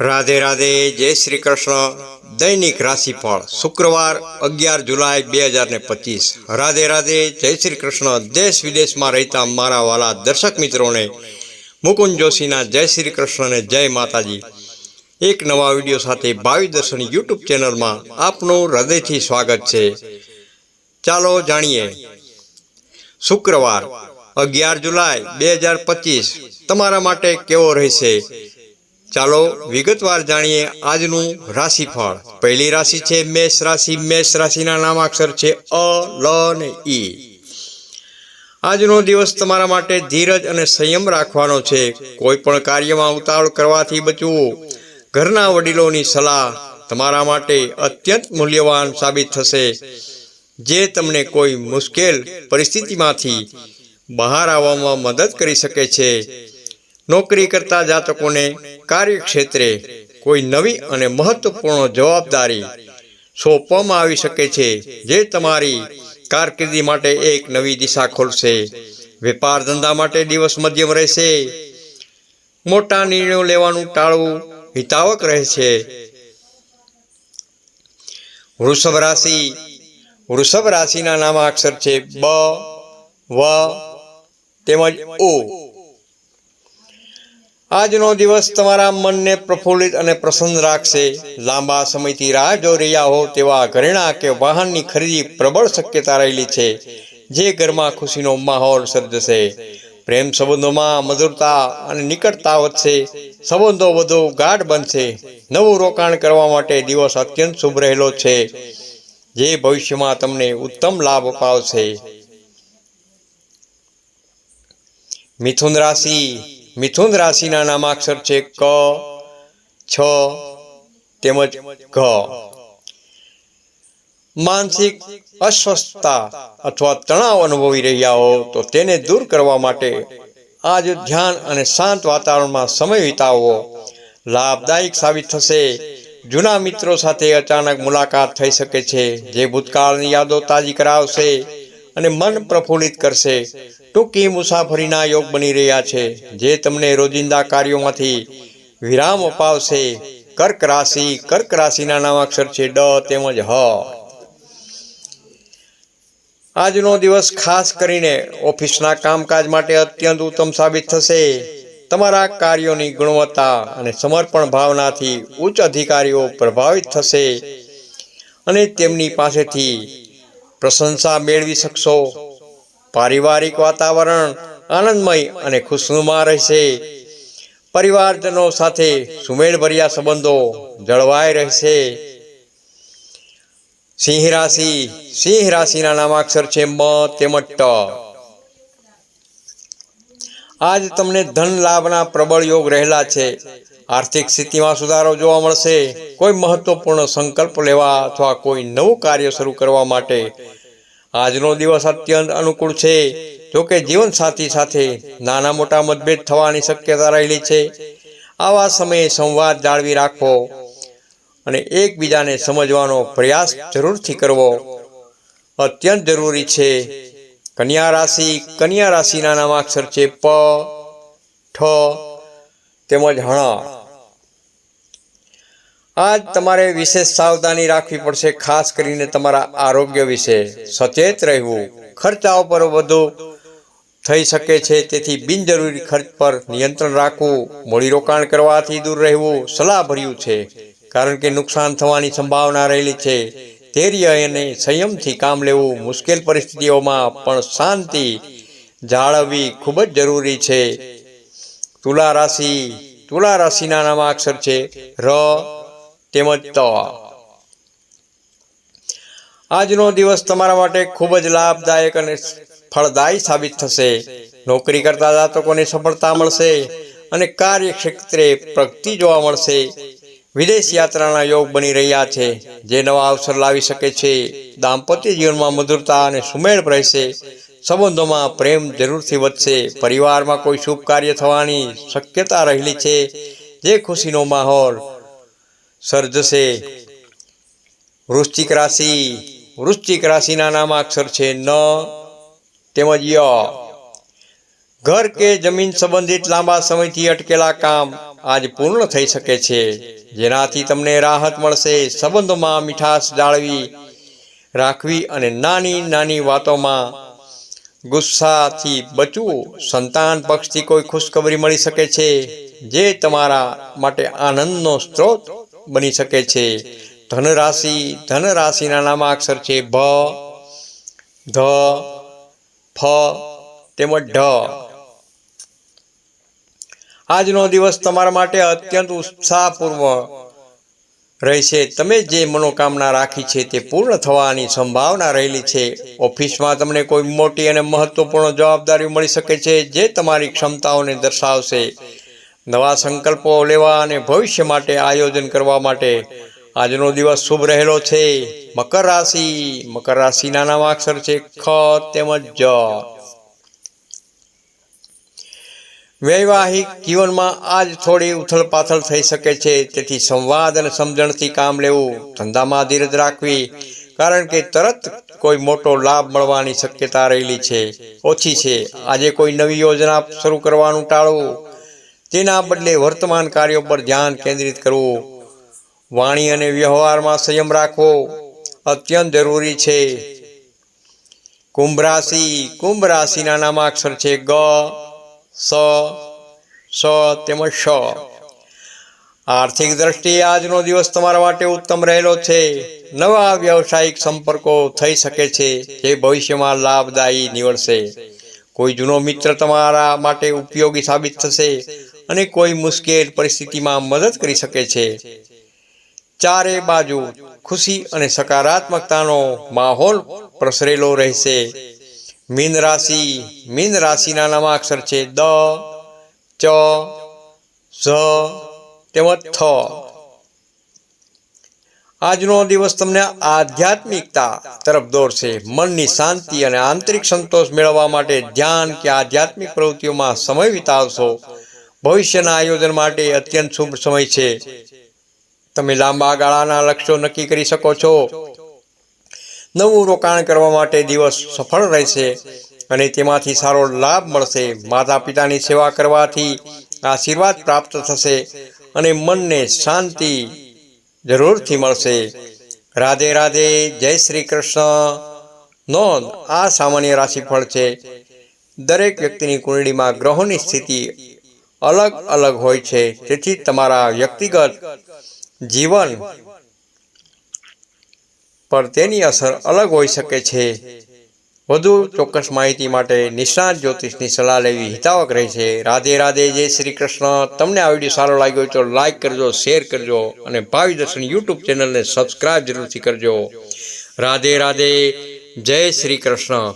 રાધે રાધે, જય શ્રી કૃષ્ણ. દૈનિક રાશિફળ શુક્રવાર અગિયાર જુલાઈ બે હજાર ને પચીસ. રાધે રાધે, જય શ્રી કૃષ્ણ. દેશ વિદેશમાં રહેતા મારા વાલા દર્શક મિત્રોને, મુકુંદ જોશીના જય શ્રી કૃષ્ણને જય માતાજી. એક નવા વીડિયો સાથે ભાવિ દર્શન યુટ્યુબ ચેનલમાં આપનું હૃદયથી સ્વાગત છે. ચાલો જાણીએ. શુક્રવાર, અગિયાર જુલાઈ બે હજાર પચીસ. તમારા માટે કેવો રહેશે? ચાલો વિગતવાર જાણીએ આજનું રાશિફળ. પહેલી રાશિ છે મેષ રાશિ. મેષ રાશિના નામાક્ષર છે અ, લ અને ઈ આજનો દિવસ તમારા માટે ધીરજ અને સંયમ રાખવાનો છે. કોઈ પણ કાર્યમાં ઉતાવળ કરવાથી બચવું. ઘરના વડીલોની સલાહ તમારા માટે અત્યંત મૂલ્યવાન સાબિત થશે. જે તમને કોઈ મુશ્કેલ પરિસ્થિતિમાંથી બહાર આવવામાં મદદ કરી શકે છે. નોકરી કરતા જાતકોને કાર્યક્ષેત્રે કોઈ નવી અને મહત્વપૂર્ણ જવાબદારી સોંપવામાં આવી શકે છે, જે તમારી કારકિર્દી માટે એક નવી દિશા ખોલશે. વેપાર ધંધા માટે દિવસ મધ્યમ રહેશે. મોટા નિર્ણયો લેવાનું ટાળવું હિતાવક રહેશે. વૃષભ રાશિ. વૃષભ રાશિના નામાક્ષર છે બ, વ, તેમજ ઓ. આજનો દિવસ તમારા મનને પ્રફુલ્લિત અને પ્રસન્ન રાખશે. લાંબા સમયથી રાહ જોઈ રહ્યા હો તેવા ઘરેણાં કે વાહનની ખરીદી પ્રબળ શક્યતા રહેલી છે, જે ઘરમાં ખુશીનો માહોલ સર્જશે. પ્રેમ સંબંધોમાં મધુરતા અને નિકટતા વધશે, સંબંધો વધુ ગાઢ બનશે. નવું રોકાણ કરવા માટે દિવસ અત્યંત શુભ રહેલો છે, જે ભવિષ્યમાં તમને ઉત્તમ લાભ અપાવશે. મિથુન રાશિ મિથુન રાશિના નામાક્ષર છે ક, છ, તેમજ ઘ. માનસિક અસ્વસ્થતા અથવા તણાવ અનુભવી રહ્યા હો, તો તેને દૂર કરવા માટે આજ ધ્યાન અને શાંત વાતાવરણમાં સમય વિતાવવો લાભદાયક સાબિત થશે. જૂના મિત્રો સાથે અચાનક મુલાકાત થઈ શકે છે, જે ભૂતકાળની યાદો તાજી કરાવશે. અને મન પ્રફુલ્લિત કરશે. ટૂંકી મુસાફરીના યોગ બની રહ્યા છે. જે તમને રોજિંદા કાર્યોમાંથી વિરામ અપાવશે. કર્ક રાશિ, કર્ક રાશિના નામાક્ષર છે ડ તેમજ હ. આજનો દિવસ ખાસ કરીને ઓફિસના કામકાજ માટે અત્યંત ઉત્તમ સાબિત થશે. તમારા કાર્યોની ગુણવત્તા અને સમર્પણ ભાવનાથી ઉચ્ચ અધિકારીઓ પ્રભાવિત થશે. અને તેમની પાસેથી પ્રશંસા મેળવી શકશો. પારિવારિક વાતાવરણ આનંદમય અને ખુશનુમા રહેશે. પરિવારજનો સાથે સુમેળભર્યા સંબંધો જળવાઈ રહેશે. સિંહ રાશિ, સિંહ રાશિના નામાક્ષર છે મ તેમજ ટ આજ તમને ધન લાભના પ્રબળ યોગ રહેલા છે. આર્થિક સ્થિતિમાં સુધારો જોવા મળશે. કોઈ મહત્વપૂર્ણ સંકલ્પ લેવા અથવા કોઈ નવું કાર્ય શરૂ કરવા માટે આજનો દિવસ અત્યંત અનુકૂળ છે. જોકે જીવનસાથી સાથે નાના મોટા મતભેદ થવાની શક્યતા રહેલી છે. આવા સમયે સંવાદ જાળવી રાખવો અને એકબીજાને સમજવાનો પ્રયાસ જરૂરથી કરવો અત્યંત જરૂરી છે. કન્યા રાશિ કન્યા રાશિના નામાક્ષર છે પ, ઠ તેમજ હણ. આજ તમારે વિશેષ સાવધાની રાખવી પડશે, ખાસ કરીને તમારા આરોગ્ય વિશે. સચેત રહેવું. ખર્ચાઓ પર વધુ થઈ શકે છે, તેથી બિનજરૂરી ખર્ચ પર નિયંત્રણ રાખવું. મૂડીરોકાણ કરવાથી દૂર રહેવું સલાહભર્યું છે, કારણ કે નુકસાન થવાની સંભાવના રહેલી છે. ધૈર્ય અને સંયમથી કામ લેવું મુશ્કેલ પરિસ્થિતિઓમાં પણ શાંતિ જાળવવી ખૂબ જ જરૂરી છે. તુલા રાશિ, તુલા રાશિના નામાક્ષર છે, ર તેમજ તવા. આજનો દિવસ તમારા માટે ખૂબ જ લાભદાયક અને ફળદાયી સાબિત થશે. નોકરી કરતા જાતકોને સફળતા મળશે અને કાર્યક્ષેત્રે પ્રગતિ જોવા મળશે. વિદેશ યાત્રાના યોગ બની રહ્યા છે. જે નવા અવસર લાવી શકે છે. દાંપત્ય જીવનમાં મધુરતા અને સુમેળ રહેશે. સંબંધોમાં પ્રેમ જરૂરથી વધશે. પરિવારમાં કોઈ શુભ કાર્ય થવાની શક્યતા રહેલી છે. જે ખુશીનો માહોલ સર્જશે. વૃશ્ચિક રાશિ. વૃશ્ચિક રાશિના નામાક્ષર છે ન, તેમજ ય. ઘર કે જમીન સંબંધિત લાંબા સમયથી અટકેલા કામ આજ પૂર્ણ થઈ શકે છે. જેનાથી તમને રાહત મળશે. સંબંધોમાં મીઠાશ જાળવી રાખવી અને નાની નાની વાતોમાં ગુસ્સાથી બચવું. સંતાન પક્ષથી કોઈ ખુશખબરી મળી શકે છે, જે તમારા માટે આનંદનો સ્ત્રોત બની શકે છે. ધનરાશિ, ધનરાશિના નામાક્ષર છે ભ, ધ, ફ, તેમજ ઢ. આજનો દિવસ તમારા માટે અત્યંત ઉત્સાહપૂર્વક રહેશે. તમે જે મનોકામના રાખી છે તે પૂર્ણ થવાની સંભાવના રહેલી છે. ઓફિસમાં તમને કોઈ મોટી અને મહત્વપૂર્ણ જવાબદારી મળી શકે છે, જે તમારી ક્ષમતાઓને દર્શાવશે. નવા સંકલ્પો લેવા અને ભવિષ્ય માટે આયોજન કરવા માટે આજનો દિવસ શુભ રહેલો છે. મકર રાશિ, મકર રાશિના નામાક્ષર છે ખ તેમજ જ. વૈવાહિક જીવનમાં આજ થોડી ઉથલપાથલ થઈ શકે છે, તેથી સંવાદ અને સમજણથી કામ લેવું ધંધામાં ધીરજ રાખવી, કારણ કે તરત કોઈ મોટો લાભ મળવાની શક્યતા રહેલી છે. ઓછી છે. આજે કોઈ નવી યોજના શરૂ કરવાનું ટાળવું તેના બદલે વર્તમાન કાર્યો પર ધ્યાન કેન્દ્રિત કરવું. વાણી અને વ્યવહારમાં સંયમ રાખવો અત્યંત જરૂરી છે. કુંભ રાશિ, કુંભ રાશિના નામાક્ષર છે ગ, સ સ તેમજ શ આર્થિક દ્રષ્ટિએ આજનો દિવસ તમારા માટે ઉત્તમ રહેલો છે. નવા વ્યવસાયિક સંપર્કો થઈ શકે છે જે ભવિષ્યમાં લાભદાયી નીવડશે. કોઈ જૂનો મિત્ર તમારા માટે ઉપયોગી સાબિત થશે. અને કોઈ મુશ્કેલ પરિસ્થિતિમાં મદદ કરી શકે છે. ચારે બાજુ ખુશી અને સકારાત્મકતાનો માહોલ પ્રસરેલો રહેશે. મીન રાશિ, મીન રાશિના નામાક્ષર છે દ, ચ, ઝ, તેમજ થ. આજનો દિવસ તમને આધ્યાત્મિકતા તરફ દોરશે. મનની શાંતિ અને આંતરિક સંતોષ મેળવવા માટે ધ્યાન કે આધ્યાત્મિક પ્રવૃત્તિઓમાં સમય વિતાવશો. ભવિષ્યના આયોજન માટે અત્યંત શુભ સમય છે. તમે લાંબા ગાળાના લક્ષ્યો નક્કી કરી શકો છો. નવું રોકાણ કરવા માટે દિવસ સફળ રહેશે અને તેમાંથી સારો લાભ મળશે. માતા પિતાની સેવા કરવાથી આશીર્વાદ પ્રાપ્ત થશે અને મનને શાંતિ જરૂરથી મળશે. રાધે રાધે, જય શ્રી કૃષ્ણ. નોંધ, આ સામાન્ય રાશિફળ છે. દરેક વ્યક્તિની કુંડળીમાં ગ્રહોની સ્થિતિ અલગ અલગ હોય છે. તેથી તમારા વ્યક્તિગત જીવન પર તેની અસર અલગ હોઈ શકે છે. વધુ ચોક્કસ માહિતી માટે નિષ્ણાત જ્યોતિષની સલાહ લેવી હિતાવક રહે છે. રાધે રાધે, જય શ્રી કૃષ્ણ. તમને આ વીડિયો સારો લાગ્યો તો લાઈક કરજો શેર કરજો અને ભાવિ દર્શન યુટ્યુબ ચેનલને સબસ્ક્રાઇબ જરૂરથી કરજો. રાધે રાધે, જય શ્રી કૃષ્ણ.